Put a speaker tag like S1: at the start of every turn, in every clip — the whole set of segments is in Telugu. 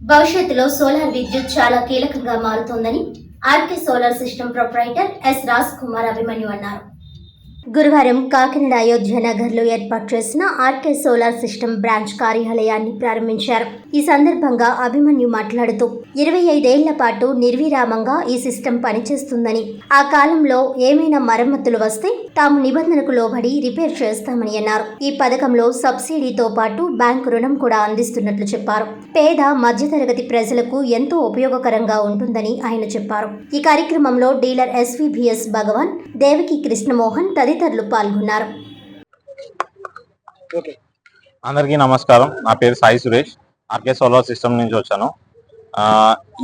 S1: భవిష్యత్తులో సోలార్ విద్యుత్ చాలా కీలకంగా మారుతోందని RK solar system proprietor S Raj Kumar Abhimanyu అన్నారు. గురువారం కాకినాడ అయోధ్య నగర్లో ఏర్పాటు చేసిన ఆర్కే సోలార్ సిస్టమ్ బ్రాంచ్ కార్యాలయాన్ని ప్రారంభించారు. ఈ సందర్భంగా అభిమన్యు మాట్లాడుతూ ఇరవై ఐదేళ్ళ పాటు నిర్విరామంగా ఈ సిస్టమ్ పనిచేస్తుందని ఆ కాలంలో ఏమైనా మరమ్మతులు వస్తే తాము నిబంధనకు లోబడి రిపేర్ చేస్తామని అన్నారు. ఈ పథకంలో సబ్సిడీతో పాటు బ్యాంకు రుణం కూడా అందిస్తున్నట్లు చెప్పారు. పేద మధ్యతరగతి ప్రజలకు ఎంతో ఉపయోగకరంగా ఉంటుందని ఆయన చెప్పారు. ఈ కార్యక్రమంలో డీలర్ ఎస్విబిఎస్ భగవాన్ దేవకి కృష్ణమోహన్ తదితరులు పాల్గొన్నారు.
S2: అందరికీ నమస్కారం. నా పేరు Sai Suresh. RK solar system నుంచి వచ్చాను.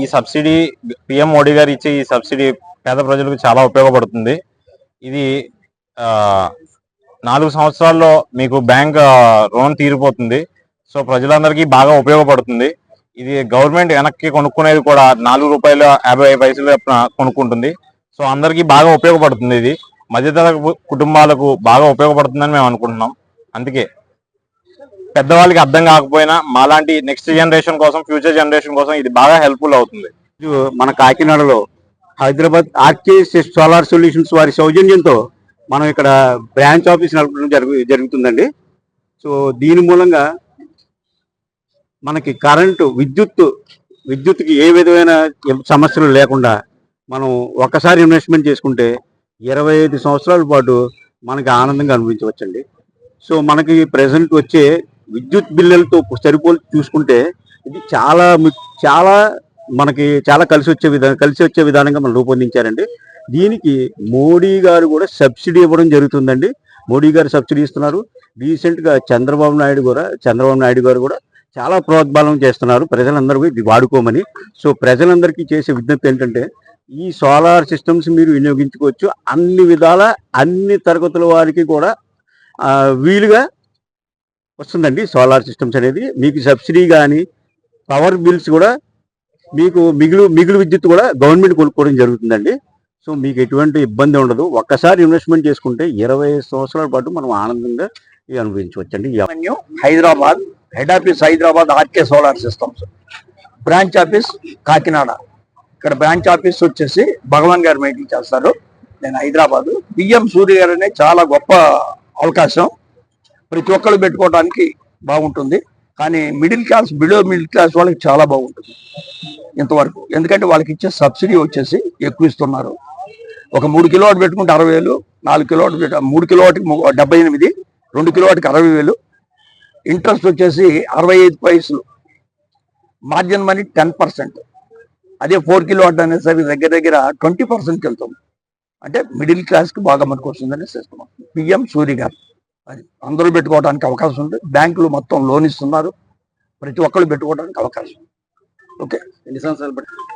S2: ఈ సబ్సిడీ పిఎం మోడీ గారు ఇచ్చే ఈ సబ్సిడీ పేద ప్రజలకు చాలా ఉపయోగపడుతుంది. ఇది నాలుగు సంవత్సరాల్లో మీకు బ్యాంక్ రుణం తీరిపోతుంది. సో ప్రజలందరికీ బాగా ఉపయోగపడుతుంది. ఇది గవర్నమెంట్ వెనక్కి కొనుక్కునేది కూడా నాలుగు రూపాయల యాభై పైసలు కొనుక్కుంటుంది. సో అందరికీ బాగా ఉపయోగపడుతుంది ఇది. మధ్యతరగతి కుటుంబాలకు బాగా ఉపయోగపడుతుందని మేము అనుకుంటున్నాం. అందుకే పెద్దవాళ్ళకి అర్థం కాకపోయినా మాలాంటి నెక్స్ట్ జనరేషన్ కోసం ఫ్యూచర్ జనరేషన్ కోసం ఇది బాగా హెల్ప్ఫుల్ అవుతుంది.
S3: మన కాకినాడలో హైదరాబాద్ ఆర్కే సోలార్ సొల్యూషన్స్ వారి సౌజన్యంతో మనం ఇక్కడ బ్రాంచ్ ఆఫీస్ నడపడం జరుగు జరుగుతుందండి. సో దీని మూలంగా మనకి కరెంటు విద్యుత్ విద్యుత్కి ఏ విధమైన సమస్యలు లేకుండా మనం ఒక్కసారి ఇన్వెస్ట్మెంట్ చేసుకుంటే ఇరవై ఐదు సంవత్సరాల పాటు మనకి ఆనందంగా అనిపించవచ్చండి సో మనకి ప్రజెంట్ వచ్చే విద్యుత్ బిల్లులతో సరిపోలి చూసుకుంటే ఇది చాలా చాలా మనకి చాలా కలిసి వచ్చే విధానం కలిసి వచ్చే విధానంగా మనం రూపొందించారండి. దీనికి మోడీ గారు కూడా సబ్సిడీ ఇవ్వడం జరుగుతుందండి. మోడీ గారు సబ్సిడీ ఇస్తున్నారు. రీసెంట్గా చంద్రబాబు నాయుడు కూడా చంద్రబాబు నాయుడు గారు కూడా చాలా ప్రోద్బలం చేస్తున్నారు. ప్రజలందరూ ఇది వాడుకోమని. సో ప్రజలందరికీ చేసే విజ్ఞప్తి ఏంటంటే ఈ సోలార్ సిస్టమ్స్ మీరు వినియోగించుకోవచ్చు. అన్ని విధాల అన్ని తరగతుల వారికి కూడా వీలుగా వస్తుందండి సోలార్ సిస్టమ్స్ అనేది. మీకు సబ్సిడీ కానీ పవర్ బిల్స్ కూడా మీకు మిగులు మిగులు విద్యుత్ కూడా గవర్నమెంట్ కొనుక్కోవడం జరుగుతుందండి. సో మీకు ఎటువంటి ఇబ్బంది ఉండదు. ఒక్కసారి ఇన్వెస్ట్మెంట్ చేసుకుంటే ఇరవై సంవత్సరాల పాటు మనం ఆనందంగా అనుభవించవచ్చండి.
S4: Hyderabad head office Hyderabad RK solar systems branch office Kakinada. ఇక్కడ బ్రాంచ్ ఆఫీస్ వచ్చేసి భగవాన్ గారు మెయింటైన్ చేస్తారు. నేను హైదరాబాదు. బిఎం సూర్య గారు అనే చాలా గొప్ప అవకాశం. ప్రతి ఒక్కరు పెట్టుకోవడానికి బాగుంటుంది. కానీ middle class below middle class వాళ్ళకి చాలా బాగుంటుంది ఇంతవరకు. ఎందుకంటే వాళ్ళకి ఇచ్చే సబ్సిడీ వచ్చేసి ఎక్కువ ఇస్తున్నారు. ఒక మూడు కిలోవాట్ పెట్టుకుంటే అరవై వేలు నాలుగు కిలోవాట్ మూడు కిలోవాట్కి డెబ్బై ఎనిమిది రెండు కిలోవాట్కి అరవై వేలు. ఇంట్రెస్ట్ వచ్చేసి అరవై ఐదు పైసలు. Margin money ten percent. అదే ఫోర్ కిలో వాట్ అనేసరికి దగ్గర దగ్గర ట్వంటీ పర్సెంట్కి వెళ్తాం. అంటే మిడిల్ క్లాస్కి బాగా మనకు వస్తుందని చేస్తున్నాం పిఎం సూరి గారు. అది అందరూ పెట్టుకోవడానికి అవకాశం ఉంది. బ్యాంకులు మొత్తం లోన్ ఇస్తున్నారు. ప్రతి ఒక్కరు పెట్టుకోవడానికి అవకాశం ఉంది. ఓకే ఎన్ని సంవత్సరాలు